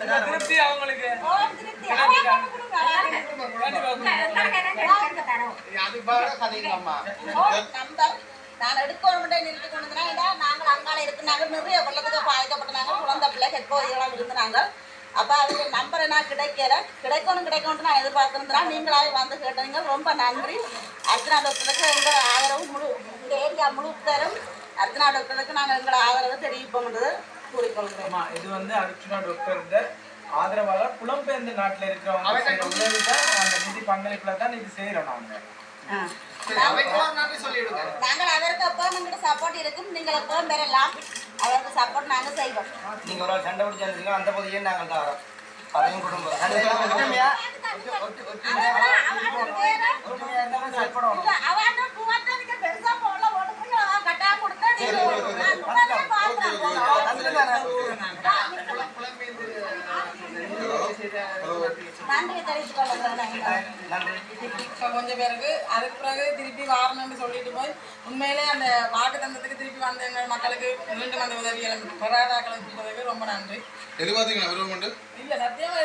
திருப்தி அவங்களுக்கு. நான் எடுக்கணும்னு நிறுத்தி கொண்டு நாங்கள் அங்கால இருக்கிறாங்க. நிறைய வெள்ளத்துக்கு பாதிக்கப்பட்டாங்க குழந்தை பிள்ளை ஹெட்போதிகளும் இருந்தாங்க. அப்ப அவங்க நம்பர் என்ன? கிடைக்கல. கிடைக்கணும் கிடைக்கணும்னு நான் எதிர்பார்த்திருந்தேன் நீங்களாவே வந்து கேட்டீங்க. ரொம்ப நன்றி. அர்ச்சனா டாக்டருக்கு எங்க ஆதரவு முழு இந்த ஏரியா முழுத்தரும் அர்ச்சனா டாக்டருக்கு நாங்கள் எங்களோட ஆதரவு தெரிவிப்போம்ன்றது இது வந்து அர்ச்சுனா டாக்டர் ஆதரவாளர் புலம்பெயர்ந்த நாட்டுல இருக்கிறவங்க அந்த நிதி பங்களிப்புல தான் இது செய்யறோம் நாங்க. நாங்கள் அதற்கு அப்போ எங்கள்கிட்ட சப்போர்ட் இருக்கும். நீங்கள் எப்போ பெறலாம். அதற்கு சப்போர்ட் நாங்கள் செய்வோம். நீங்க ஒரு சண்டை பிடிச்சு அந்த பகுதியே நாங்கள் தான் வரோம் அதையும் குடும்பம் இப்போ கொஞ்சம் பேருக்கு அதுக்கு பிறகு திருப்பி வாரணும்னு சொல்லிட்டு போய் உண்மையிலே அந்த வாக்கு தந்தத்துக்கு திருப்பி வந்த எங்கள் மக்களுக்கு மீண்டும் அந்த உதவிகளை பெறாதாக்களுக்கு கொடுத்ததுக்கு ரொம்ப நன்றி. எதிர்பார்த்தீங்களா விரும்பண்டு இல்ல சத்தியமா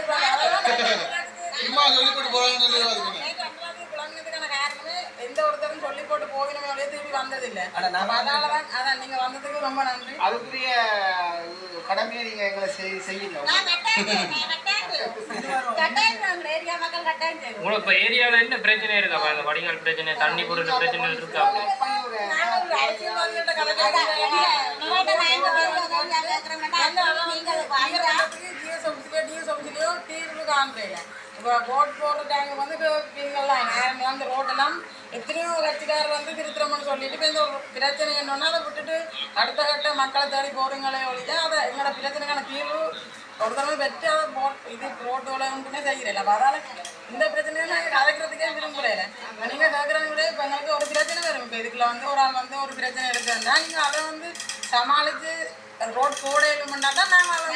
குழந்தைக்கான காரணமே எந்த ஒருத்தரும் சொல்லி போட்டு போகணுமே திருப்பி வந்ததில்லை. அதனாலதான் அதான் நீங்க வந்ததுக்கு ரொம்ப நன்றி. அதுக்குரிய கடமையை நீங்க எங்களை செய்- உங்களுக்கு இப்போ ஏரியாவில் என்ன பிரச்சனை இருக்கா இந்த வடிகால் பிரச்சனை தண்ணி பொருள் பிரச்சனை இருக்கா தீர்வு காண்றீங்க இப்போ போட் போடுற டைம் வந்து நீங்கள்லாம் நேரம் அந்த ரோடெல்லாம் எத்தனையோ கட்சிக்காரர் வந்து திருத்திரம்னு சொல்லிட்டு இப்போ இந்த ஒரு பிரச்சனை என்னன்னா அதை விட்டுட்டு அடுத்த கட்ட மக்களை தேடி போடுங்களே ஒழிய அதை எங்களோட பிரச்சனைக்கான தீர்வு ஒரு தடவை அதை போட் இது ரோட்டோட ஒன்றுமே செய்கிறேன் அப்போ அதால் இந்த பிரச்சனையை நாங்கள் கதைக்கிறதுக்கே விரும்புகிறேன் நீங்கள் கேட்குறவங்களே இப்போ எங்களுக்கு ஒரு பிரச்சனை வரும். இப்போ இதுக்குள்ள வந்து ஒரு ஆள் வந்து ஒரு பிரச்சனை எடுக்கிறதா நீங்கள் அதை வந்து சமாளித்து ரோட் போடையிலும்னா தான் நாங்கள் அதை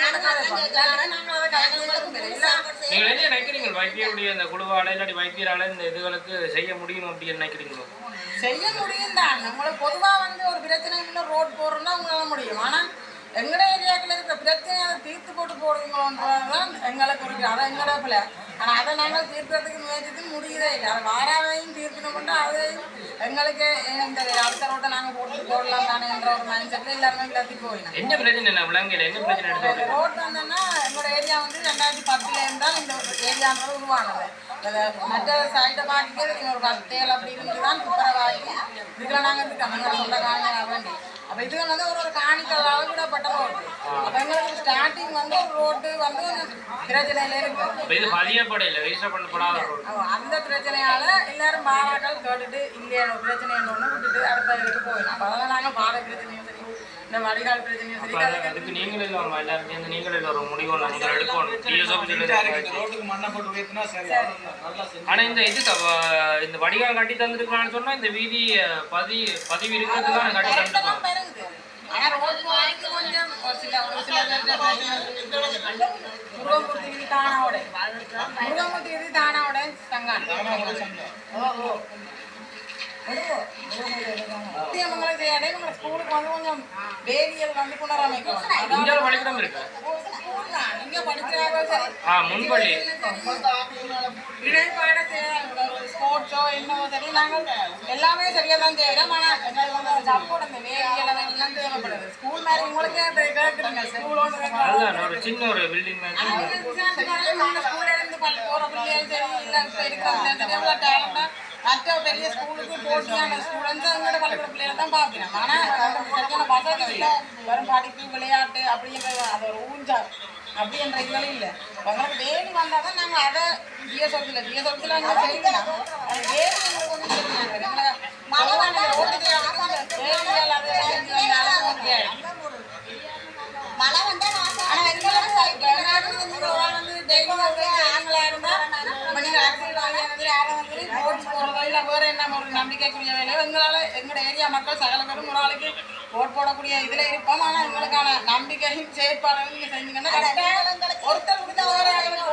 நாங்கள் அதை கதைக்க விரும்புகிறேன் இல்லை நீங்கள் என்ன நினைக்கிறீங்க? வைத்தியருடைய இந்த குழுவால இல்லாட்டி வைத்தியரால இந்த இதுகளுக்கு செய்ய முடியும் அப்படின்னு நினைக்கிறீங்களோ? செய்ய முடியும் தான். உங்களை பொதுவாக வந்து ஒரு பிரச்சனை இல்லை ரோட் போடுறோம்னா உங்களால முடியும். ஆனால் எங்கட ஏரியாக்கள் இருக்கிற பிரச்சனையை அதை தீர்த்து போட்டு போடுவீங்களோன்றது தான் எங்களுக்கு இருக்கு அதை எங்கட பிள்ளை. ஆனால் அதை நாங்கள் தீர்க்கிறதுக்கு முயற்சித்து முடியதே இல்லை. அதை வாராவையும் தீர்க்கணும்னா அதையும் எங்களுக்கு இந்த அடுத்த ரோட்டை நாங்கள் போட்டு போடலாம் தானே என்ற ஒரு மைண்ட் செட்டில் எல்லாருமே கிளத்தி போயிடும் என்ன பிரச்சனை என்ன விலங்கையில் என்ன பிரச்சனை ரோட் வந்தோன்னா எங்களோட ஏரியா வந்து ரெண்டாயிரத்தி பத்துல இருந்தால் இந்த ஏரியான்றது உருவானது. மற்ற சைட்டை பார்க்க ஒரு பத்தேல் அப்படி இருந்து தான் துப்புரவாக்கி இதுக்குள்ள நாங்கள் இருக்கோம் எங்களோட சொந்தக்காரங்க வேண்டி அப்போ இதுகள் வந்து ஒரு ஒரு காணிக்கல்லாக விடப்பட்ட ரோடு அப்போ எங்களுக்கு ஸ்டார்டிங் வந்து ஒரு ரோடு வந்து பிரச்சனையில இருக்கு. இது பதியப்படையில் ரெஜிஸ்டர் பண்ணப்படாத அந்த பிரச்சனையால எல்லாரும் மாறாக்கள் கேட்டுட்டு இல்லையா பிரச்சனை ஒன்று விட்டுட்டு அடுத்த இதுக்கு அப்போ அதெல்லாம் நாங்கள் பாதை பிரச்சனையும் சரி இந்த வடிகால் பிரச்சனையும் சரி அதுக்கு நீங்களே இல்லைம்மா எல்லாரும் சேர்ந்து நீங்களே இல்லை ஒரு முடிவு எடுக்கணும் நீட்டா இருக்கு. இந்த ஆஃபீஸில் ரோட்டுக்கு மண்ணை போட்டு உயர்த்தினா சரி அவ்வளவுதான். நல்லா செஞ்சு ஆனா இந்த இது இந்த வடிகால் கட்டி தந்துருக்கான்னு சொன்னா இந்த வீதி பதி பதிவு இருக்கிறதுக்கான கட்டி தந்துருக்காங்க கரெக்டாக பெருகுது. ஆனா ரோட் போறதுக்கு கொஞ்சம் ஒரு சில ஒரு சில பேர்ட்ட பிரச்சனை இருக்கு. முருகமூர்த்தி வீதி தானாவோட. முருகமூர்த்தி வீதி தானாவோட சங்கான் ஓ ஓ மங்களம் செய்யாடே உங்களை ஸ்கூலுக்கு வந்து கொஞ்சம் வேதியியல் வந்து அதாவது பள்ளிக்கூடம் இருக்கு நீங்க படிக்கிறாங்க சரி முன்பள்ளி ஸ்போர்ட்ஸோ என்னவோ சரி நாங்கள் எல்லாமே சரியா தான் செய்யறோம் ஆனா எங்களுக்கு வந்து சப்போர்ட் அந்த வேதியியல் அதெல்லாம் தேவைப்படுது. ஸ்கூல் மாதிரி உங்களுக்கே அதை கேட்குறீங்க ஸ்கூலோட அதுதான் ஒரு சின்ன ஒரு பில்டிங் ஸ்கூல்ல இருந்து போற பிள்ளைகள் சரி இல்ல இருக்கிற மற்ற பெரிய ஸ்கூலுக்கு போட்டியான ஸ்டூடெண்ட்ஸ் அவங்களோட பள்ளிக்கூட பிள்ளைகளை தான் பார்க்கிறோம் ஆனால் அவங்களுக்கு சரியான வசதி இல்லை வெறும் படிப்பு விளையாட்டு அப்படிங்கிற அது ஒரு ஊஞ்சல் அப்படின்ற இதுகளும் இல்லை உங்களுக்கு வேலி வந்தால் தான் நாங்கள் அதை ஜிஎஸ்ஓபியில் ஜிஎஸ்ஓபியில் நாங்கள் செய்யலாம் அது வேறு கிடைக்கக்கூடிய வேலையில் எங்களால் எங்களோட ஏரியா மக்கள் சகல பேரும் ஒரு ஆளுக்கு ஓட் போடக்கூடிய இதில் இருப்போம். ஆனால் எங்களுக்கான நம்பிக்கையும் செயற்பாடுகளும் நீங்கள் செஞ்சீங்கன்னா ஒருத்தர் கொடுத்த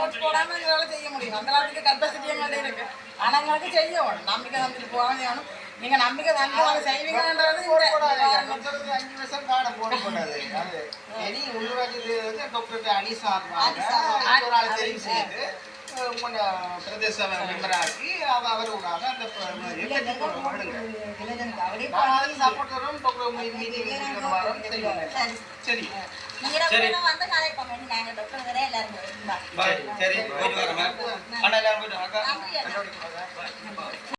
ஓட் போடாமல் எங்களால் செய்ய முடியும். அந்த அளவுக்கு கற்பசிட்டி எங்கள்கிட்ட இருக்குது ஆனால் எங்களுக்கு செய்யணும் நம்பிக்கை தந்துட்டு போகாமல் செய்யணும். நீங்க நம்பிக்கை தந்து அதை செய்வீங்கன்றது ஒரு அஞ்சு வருஷம் காடை போட போடாது சரி உள்ளூராட்சி டாக்டர் அனிசா ஒரு ஆள் தெரிவு செய்யுது கொஞ்சம் பிரதேச மெம்பராக்கி அது அவருடாக அந்த சப்போர்ட் சரி. சரி. சரி. போயிட்டு வரேன் ஆனால் போயிட்டு வாங்க.